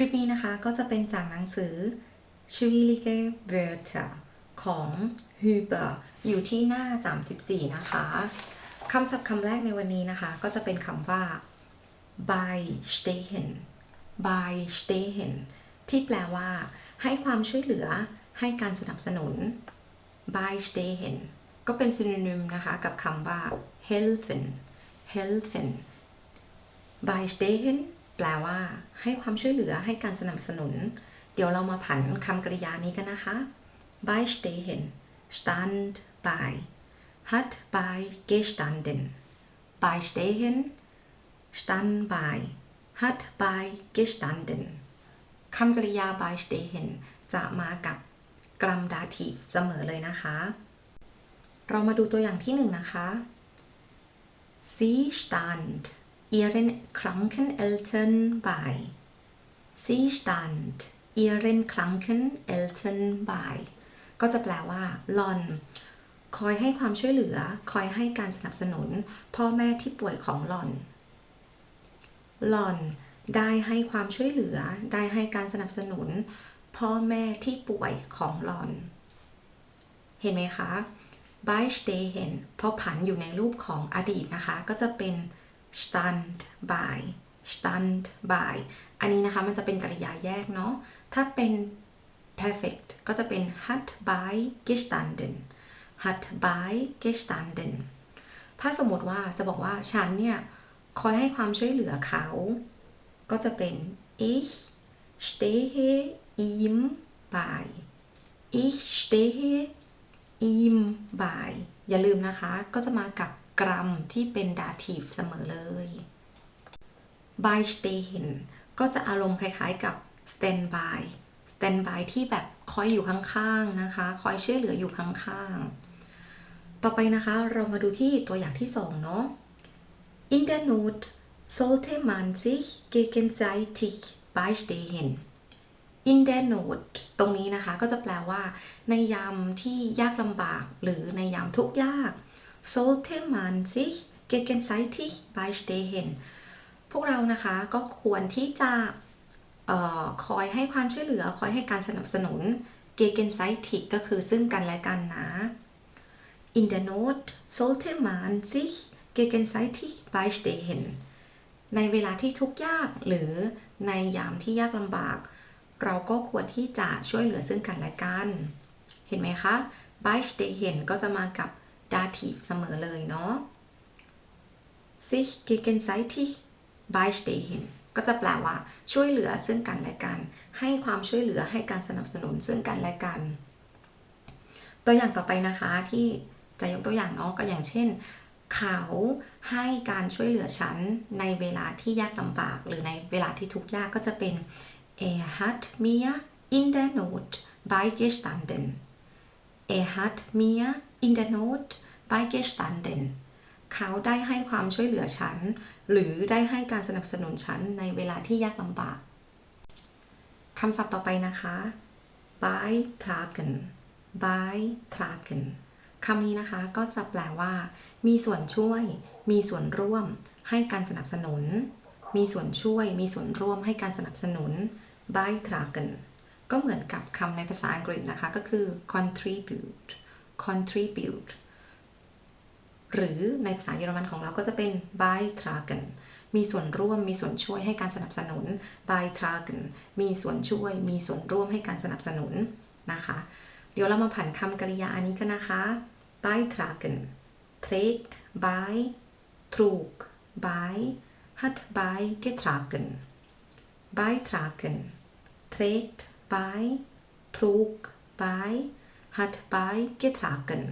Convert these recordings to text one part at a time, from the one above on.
ลิปนี้นะคะก็จะเป็นจากหนังสือ Schwierige Wörter ของ Huber อยู่ที่หน้า 34 นะคะคำศัพท์คำแรกในวันนี้นะคะ ก็จะเป็นคำว่า beistehen beistehen ที่แปลว่า ให้ความช่วยเหลือให้การสนับสนุน beistehen ก็เป็นซินนิมนะคะ กับคำว่า helfen helfen beistehen แปลว่า ให้ความช่วยเหลือให้การสนับสนุน เดี๋ยวเรามาผันคำกริยานี้กันนะคะ beistehen stand bei hat bei gestanden beistehen stand bei hat bei gestanden คำกริยา beistehen จะมากับกรัมดาทีฟเสมอเลยนะคะ เรามาดูตัวอย่างที่หนึ่งนะคะ Sie stand ihren kranken Eltern bei. Sie stand ihren kranken Eltern bei ก็จะแปลว่าหลอน คอยให้ความช่วยเหลือ คอยให้การสนับสนุน พ่อแม่ที่ป่วยของหลอนหลอน ได้ให้ความช่วยเหลือ ได้ให้การสนับสนุน พ่อแม่ที่ป่วยของหลอน เห็นไหมคะ beistehen พอผันอยู่ในรูปของอดีตนะคะ ก็จะเป็น stand by stand by อันนี้นะคะมันจะเป็นกริยาแยกเนาะ ถ้าเป็น perfect ก็จะเป็น hat by gestanden hat by gestanden ถ้าสมมติว่าจะบอกว่าฉันเนี่ยคอยให้ความช่วยเหลือเขา ก็จะเป็น ich stehe ihm bei ich stehe ihm by อย่าลืมนะคะ ก็จะมากับ กรัมที่เป็นดาทีฟเสมอเลย by stehen ก็จะอารมณ์คล้ายๆกับ stand by stand by ที่แบบคอยอยู่ข้างๆนะคะ คอยช่วยเหลืออยู่ข้างๆ ต่อไปนะคะเรามาดูที่ตัวอย่างที่ 2 เนาะ In der Not sollte man sich gegenseitig beistehen in der Not ตรงนี้นะคะก็จะแปลว่า ในยามที่ยากลำบากหรือในยามทุกข์ยาก sollte man sich gegenseitig beistehen พวกเรานะคะก็ควรที่จะออคอยให้ความช่วยเหลือ คอยให้การสนับสนุน gegenseitig ก็คือซึ่งกันและกันนะ In der Not sollte man sich gegenseitig beistehen ในเวลาที่ทุกข์ยากหรือในยามที่ยากลำบาก เราก็ควรที่จะช่วยเหลือซึ่งกันและกัน เห็นไหมคะ beistehen ก็จะมากับ dativ เสมอเลยเนาะ sich gegenseitig beistehen ก็จะแปลว่า ช่วยเหลือซึ่งกันและกัน ให้ความช่วยเหลือให้การสนับสนุนซึ่งกันและกัน ตัวอย่างต่อไปนะคะที่จะยกตัวอย่างเนาะก็อย่างเช่น เขาให้การช่วยเหลือฉันในเวลาที่ยากลำบาก หรือในเวลาที่ทุกข์ยากก็จะเป็น er hat mir in der Not beigestanden er hat mir in der Not beigestanden เขาได้ให้ความช่วยเหลือฉัน หรือได้ให้การสนับสนุนฉันในเวลาที่ยากลำบากคำศัพท์ต่อไปนะคะ beitragen beitragen คำนี้นะคะก็จะแปลว่า มีส่วนช่วย มีส่วนร่วม ให้การสนับสนุน มีส่วนช่วย มีส่วนร่วมให้การสนับสนุน beitragen ก็เหมือนกับคำในภาษาอังกฤษนะคะ ก็คือ contribute contribute หรือในภาษาเยอรมันของเราก็จะเป็น beitragen มีส่วนร่วม มีส่วนช่วยให้การสนับสนุน beitragen มีส่วนช่วย มีส่วนร่วมให้การสนับสนุนนะคะ เดี๋ยวเรามาผันคำกริยาอันนี้กันนะคะ beitragen trägt bei trug bei hat bei getragen beitragen trägt bei trug bei hat bei getragen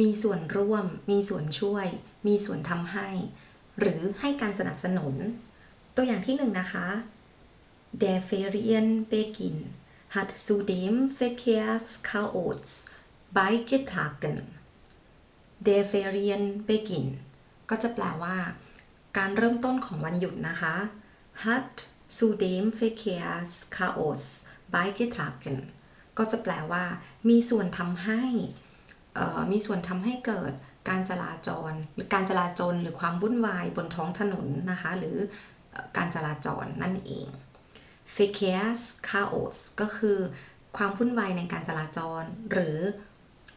มีส่วนร่วม มีส่วนช่วย มีส่วนทำให้ หรือให้การสนับสนุน ตัวอย่างที่หนึ่งนะคะ Der Ferienbeginn hat zu dem Verkehrschaos beigetragen Der Ferienbeginn ก็จะแปลว่า การเริ่มต้นของวันหยุดนะคะ hat zu dem Verkehrschaos beigetragen ก็จะแปลว่า มีส่วนทำให้มีส่วนทำให้เกิดการจราจร หรือการจราจรหรือความวุ่นวายบนท้องถนนนะคะ หรือการจราจรนั่นเอง Verkehrs Chaos ก็คือความวุ่นวายในการจราจร หรือ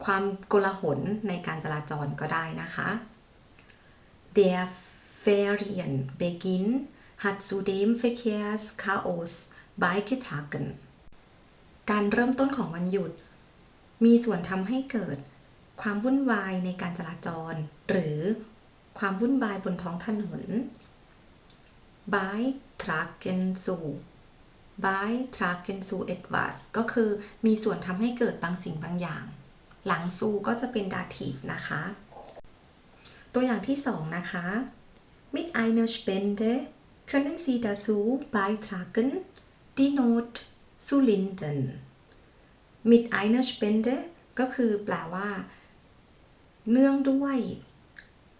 ความโกลาหลในการจราจรก็ได้นะคะ Der Ferienbeginn hat zu dem Verkehrschaos beigetragen การเริ่มต้นของวันหยุด มีส่วนทำให้เกิด ความวุ่นวายในการจราจร หรือความวุ่นวายบนท้องถนน beitragen zu beitragen zu etwas ก็คือมีส่วนทำให้เกิดบางสิ่งบางอย่าง หลัง zu ก็จะเป็น dative นะคะ ตัวอย่างที่สองนะคะ mit einer Spende können Sie dazu beitragen die Not zu linden mit einer Spende ก็คือแปลว่า เนื่องด้วย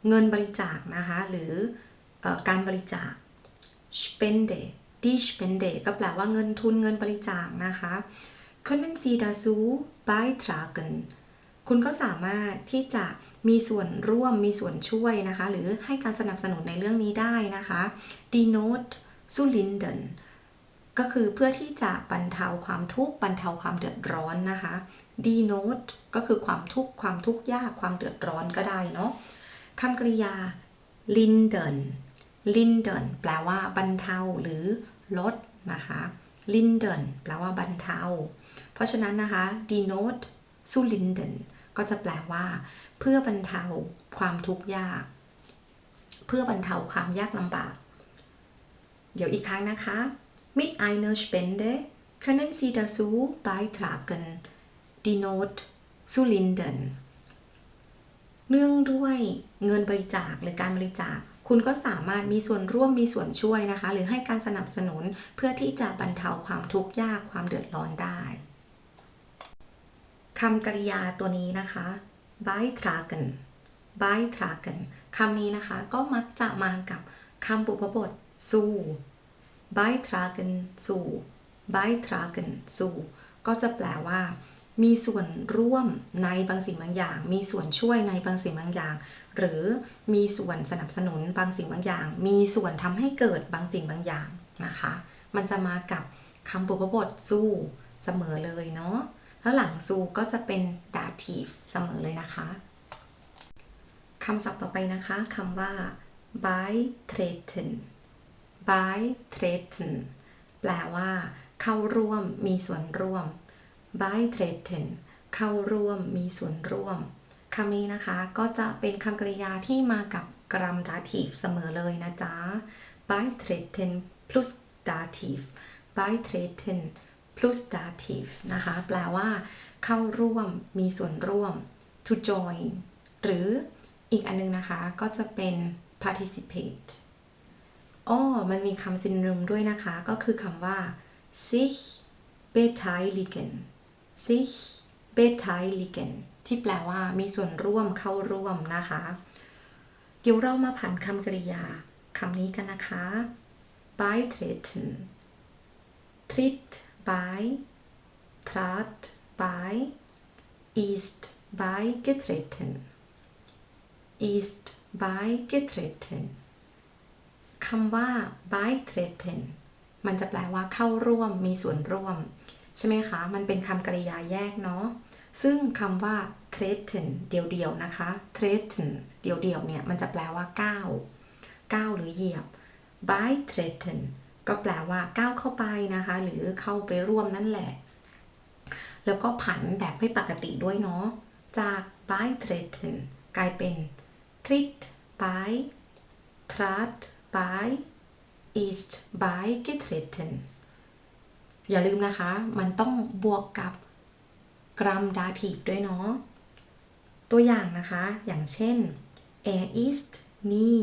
เงินบริจาคนะคะ หรือออการบริจาค Spende die Spende ก็แปลว่าเงินทุนเงินบริจาคนะคะ können Sie dazu beitragen คุณก็สามารถที่จะมีส่วนร่วมมีส่วนช่วยนะคะ หรือให้การสนับสนุนในเรื่องนี้ได้นะคะ die Not zu lindern ก็คือเพื่อที่จะบรรเทาความทุกข์บรรเทาความเดือดร้อนนะคะ die Not ก็คือความทุกข์ความทุกข์ยากความเดือดร้อนก็ได้เนาะคำกริยา linden linden แปลว่าบรรเทาหรือลดนะคะ linden แปลว่าบรรเทา เพราะฉะนั้นนะคะ die Not zu l i n d e n ก็จะแปลว่า เพื่อบรรเทาความทุกข์ยาก เพื่อบรรเทาความยากลำบาก เดี๋ยวอีกครั้งนะคะ mit einer Spende können Sie dazu beitragen die Not zu lindern เนื่องด้วยเงินบริจาคหรือการบริจาค คุณก็สามารถมีส่วนร่วมมีส่วนช่วยนะคะ หรือให้การสนับสนุนเพื่อที่จะบรรเทาความทุกข์ยากความเดือดร้อนได้คำกริยาตัวนี้นะคะ beitragen beitragen คำนี้นะคะก็มักจะมากับคำบุพบท zu beitragen zu beitragen zu ก็จะแปลว่า มีส่วนร่วมในบางสิ่งบางอย่าง มีส่วนช่วยในบางสิ่งบางอย่าง หรือมีส่วนสนับสนุนบางสิ่งบางอย่าง มีส่วนทำให้เกิดบางสิ่งบางอย่างนะคะ มันจะมากับคำบุพบท zu เสมอเลยเนาะ แล้วหลัง zu ก็จะเป็น dative เสมอเลยนะคะคำศัพท์ต่อไปนะคะคำว่า beitreten beitreten แปลว่า เข้าร่วมมีส่วนร่วม beitreten เข้าร่วมมีส่วนร่วมคำนี้นะคะก็จะเป็นคำกริยาที่มากับกรัม dative เสมอเลยนะจ๊ะ beitreten plus dative beitreten plus dative นะคะ แปลว่า เข้าร่วมมีส่วนร่วม to join หรืออีกอันนึงนะคะก็จะเป็น participate อ้อมันมีคำซินริมด้วยนะคะ ก็คือคำว่า sich beteiligen sich beteiligen ที่แปลว่ามีส่วนร่วมเข้าร่วมนะคะ เดี๋ยวเรามาผ่านคำกริยาคำนี้กันนะคะ beitreten tritt bei trat bei ist beigetreten ist beigetreten คำว่า beitreten มันจะแปลว่าเข้าร่วมมีส่วนร่วม ใช่ไหมคะ มันเป็นคำกริยาแยกเนาะซึ่งคำว่า t r e a t e n เดียวๆนะคะ t r e a t e n เดียวๆเนี่ยมันจะแปลว่าก้าวก้าวหรือเหยียบ beitreten ก็แปลว่าก้าวเข้าไปนะคะ หรือเข้าไปร่วมนั่นแหละ แล้วก็ผันแบบไม่ปกติด้วยเนาะจาก beitreten กลายเป็น tritt bei trat by ist by getreten อย่าลืมนะคะ มันต้องบวกกับกรัมดาทีฟด้วยเนาะ ตัวอย่างนะคะ อย่างเช่น er ist nie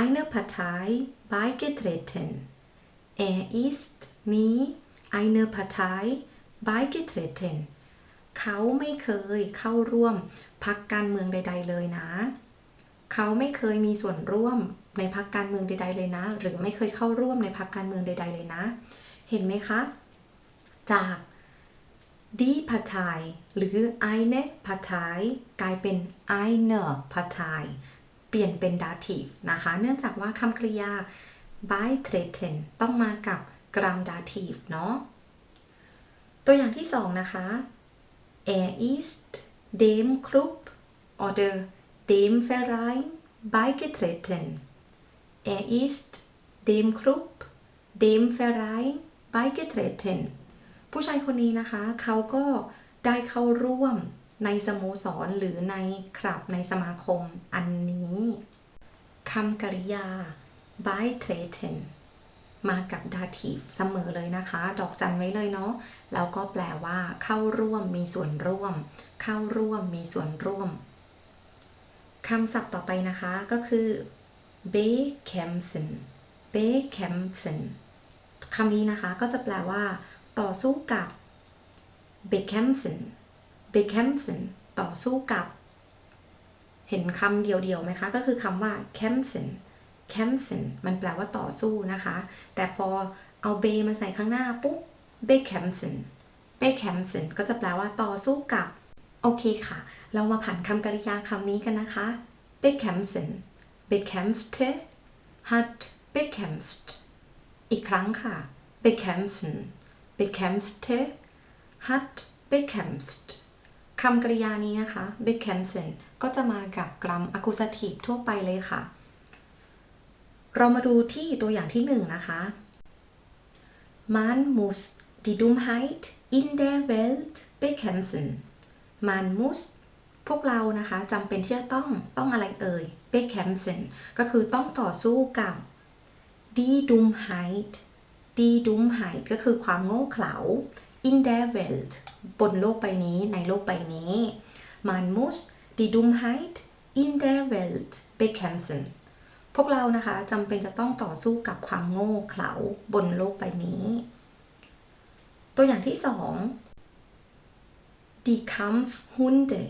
eine Partei beigetreten er ist nie eine Partei beigetreten เขาไม่เคยเข้าร่วมพรรคการเมืองใด ๆ เลยนะ เขาไม่เคยมีส่วนร่วมในพักการเมืองใด ๆ เลยนะ หรือไม่เคยเข้าร่วมในพักการเมืองใด ๆ เลยนะ เห็นไหมคะ จาก die Partei หรือ eine Partei กลายเป็น eine Partei เปลี่ยนเป็น dative นะคะ เนื่องจากว่าคำกริยา beitreten ต้องมากับกรัมดาทีฟเนาะตัวอย่างที่สองนะคะ Er ist dem Club oder dem Verein beigetreten. Er ist dem Club, dem Verein beigetreten. ผู้ชายคนนี้นะคะ เขาก็ได้เข้าร่วมในสโมสรหรือในคลับในสมาคมอันนี้คำกริยา beitreten มากับ dative เสมอเลยนะคะ ดอกจันไว้เลยเนาะ แล้วก็แปลว่า เข้าร่วมมีส่วนร่วม เข้าร่วมมีส่วนร่วม คำศัพท์ต่อไปนะคะก็คือ bekämpfen bekämpfen คำนี้นะคะก็จะแปลว่า ต่อสู้กับ bekämpfen bekämpfen ต่อสู้กับ เห็นคำเดียวๆไหมคะ ก็คือคำว่า kämpfen kämpfen มันแปลว่าต่อสู้นะคะ แต่พอเอา b มาใส่ข้างหน้าปุ๊บ bekämpfen bekämpfen ก็จะแปลว่าต่อสู้กับ โอเคค่ะ เรามาผันคำกริยาคำนี้กันนะคะ bekämpfen bekämpfte hat bekämpft อีกครั้งค่ะ bekämpfen bekämpfte hat bekämpft คำกริยานี้นะคะ bekämpfen ก็จะมากับกรัม accusative ทั่วไปเลยค่ะ เรามาดูที่ตัวอย่างที่หนึ่งนะคะ Man muss die Dummheit in der Welt bekämpfen Man muss พวกเรานะคะจำเป็นที่จะต้องต้องอะไรเอ่ย bekämpfen ก็คือต้องต่อสู้กับ die Dummheit die Dummheit ก็คือความโง่เขลา in der Welt บนโลกใบนี้ในโลกใบนี้ Man muss die Dummheit in der Welt bekämpfen พวกเรานะคะจำเป็นจะต้องต่อสู้กับความโง่เขลาบนโลกใบนี้ ตัวอย่างที่สอง Die Kampfhunde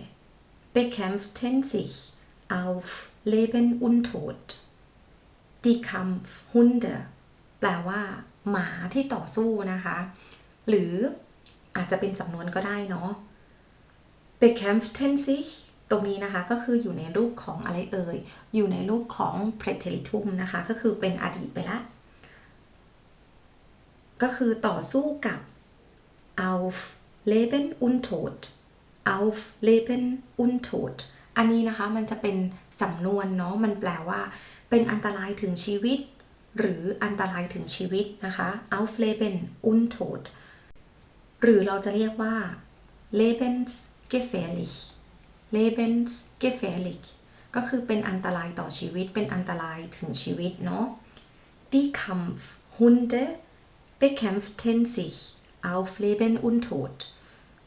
bekämpften sich auf Leben und Tod. Die Kampfhunde แปลว่า หมาที่ต่อสู้นะคะ หรืออาจจะเป็นสำนวนก็ได้เนาะ bekämpften sich ตรงนี้นะคะก็คืออยู่ในรูปของอะไรเอ่ย อยู่ในรูปของ präteritum นะคะ ก็คือเป็นอดีตไปละ ก็คือต่อสู้กับ auf Leben und Tod auf Leben und Tod อันนี้นะคะมันจะเป็นสำนวนเนาะมันแปลว่า เป็นอันตรายถึงชีวิต หรืออันตรายถึงชีวิตนะคะ auf Leben und Tod หรือเราจะเรียกว่า lebensgefährlich lebensgefährlich ก็คือเป็นอันตรายต่อชีวิต เป็นอันตรายถึงชีวิตเนาะ Die Kampfhunde bekämpften sich auf Leben und Tod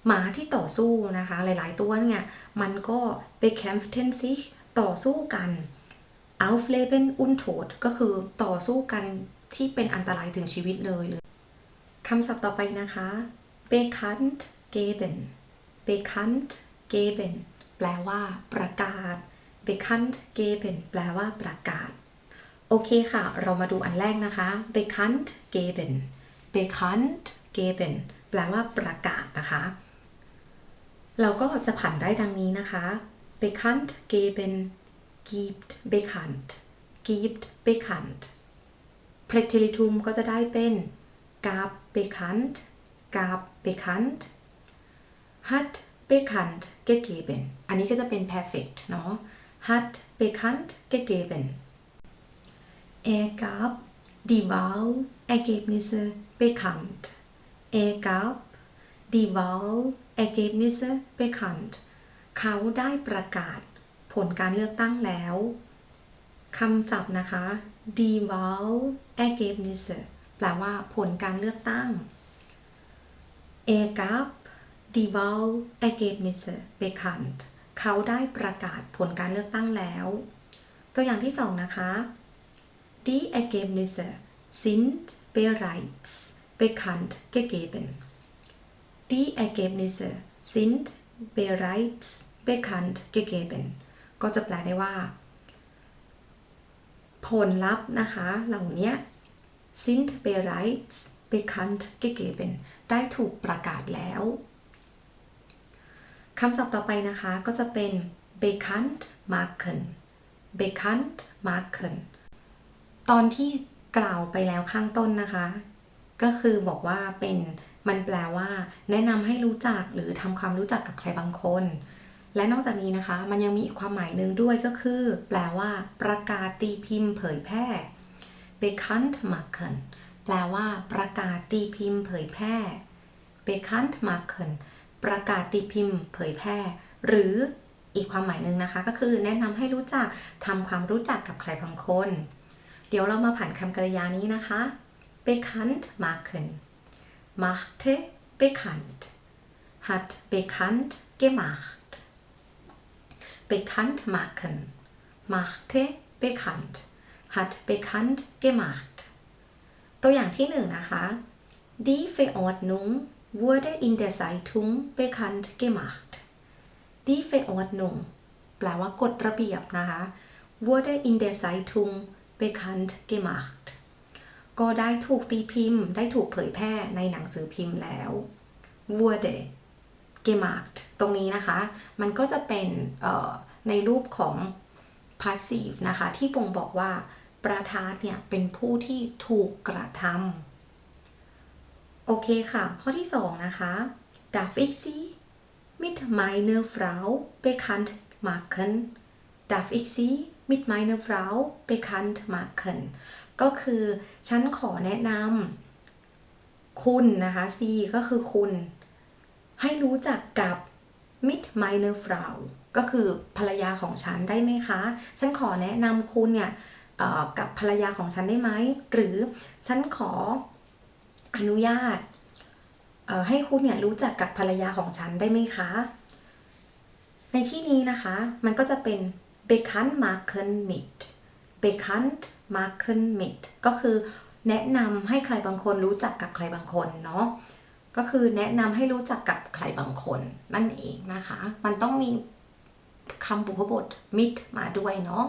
หมาที่ต่อสู้นะคะ หลายๆตัวเนี่ย มันก็ bekämpften sich ต่อสู้กัน auf Leben und Tod ก็คือต่อสู้กันที่เป็นอันตรายถึงชีวิตเลยเลยคำศัพท์ต่อไปนะคะ bekannt geben bekannt geben แปลว่า ประกาศ bekannt geben แปลว่าประกาศ โอเคค่ะ เรามาดูอันแรกนะคะ bekannt geben bekannt geben แปลว่าประกาศนะคะ เราก็จะผันได้ดังนี้นะคะ bekannt geben gibt bekannt gibt bekannt präteritum ก็จะได้เป็น gab bekannt gab bekannt hat bekannt gegeben อันนี้ก็จะเป็น perfect เนาะ hat bekannt gegeben er gab die Wahlergebnisse bekannt er gab die Wahlergebnisse bekannt เขาได้ประกาศผลการเลือกตั้งแล้วคำศัพท์นะคะ die Wahlergebnisse แปลว่าผลการเลือกตั้ง er gab die Wahlergebnisse bekannt เขาได้ประกาศผลการเลือกตั้งแล้ว ตัวอย่างที่สองนะคะ Die Ergebnisse sind bereits bekannt gegeben. Die Ergebnisse sind bereits bekannt gegeben ก็จะแปลได้ว่า ผลลัพธ์นะคะเหล่านี้ sind bereits bekannt gegeben ได้ถูกประกาศแล้วคำศัพท์ต่อไปนะคะก็จะเป็น bekannt machen bekannt machen ตอนที่กล่าวไปแล้วข้างต้นนะคะ ก็คือบอกว่าเป็นมันแปลว่า แนะนำให้รู้จักหรือทำความรู้จักกับใครบางคน และนอกจากนี้นะคะ มันยังมีอีกความหมายหนึ่งด้วยก็คือ แปลว่า ประกาศตีพิมพ์เผยแพร่ bekannt machen แปลว่า ประกาศตีพิมพ์เผยแพร่ bekannt machen ประกาศตีพิมพ์ เผยแพร่ หรืออีกความหมายหนึ่งนะคะ ก็คือแนะนำให้รู้จักทำความรู้จักกับใครบางคน เดี๋ยวเรามาผ่านคำกริยานี้นะคะ bekannt machen machte bekannt hat bekannt gemacht bekannt machen machte bekannt hat bekannt gemacht ตัวอย่างที่หนึ่งนะคะ Die Verordnung wurde in der Zeitung bekannt gemacht Die Verordnung แปลว่ากฎระเบียบนะคะ wurde in der Zeitung bekannt gemacht ก็ได้ถูกตีพิมพ์ ได้ถูกเผยแพร่ในหนังสือพิมพ์แล้ว wurde gemacht ตรงนี้นะคะ มันก็จะเป็นในรูปของ passive นะคะ ที่บ่งบอกว่าประธานเนี่ย เป็นผู้ที่ถูกกระทำโอเคค่ะ ข้อที่ 2 นะคะ darf ich sie mit meiner Frau bekannt machen darf ich sie mit meiner Frau bekannt machen ก็คือฉันขอแนะนำคุณนะคะ sie ก็คือคุณ ให้รู้จักกับ mit meiner Frau ก็คือภรรยาของฉันได้ไหมคะ ฉันขอแนะนำคุณเนี่ยกับภรรยาของฉันได้ไหม หรือฉันขออนุญาตให้คุณเนี่ยรู้จักกับภรรยาของฉันได้ไหมคะ ในที่นี้นะคะ มันก็จะเป็น bekannt machen mit bekannt machen mit ก็คือแนะนำให้ใครบางคนรู้จักกับใครบางคนเนาะก็คือแนะนำให้รู้จักกับใครบางคนนั่นเองนะคะ มันต้องมีคำบุพบท mit มาด้วยเนาะ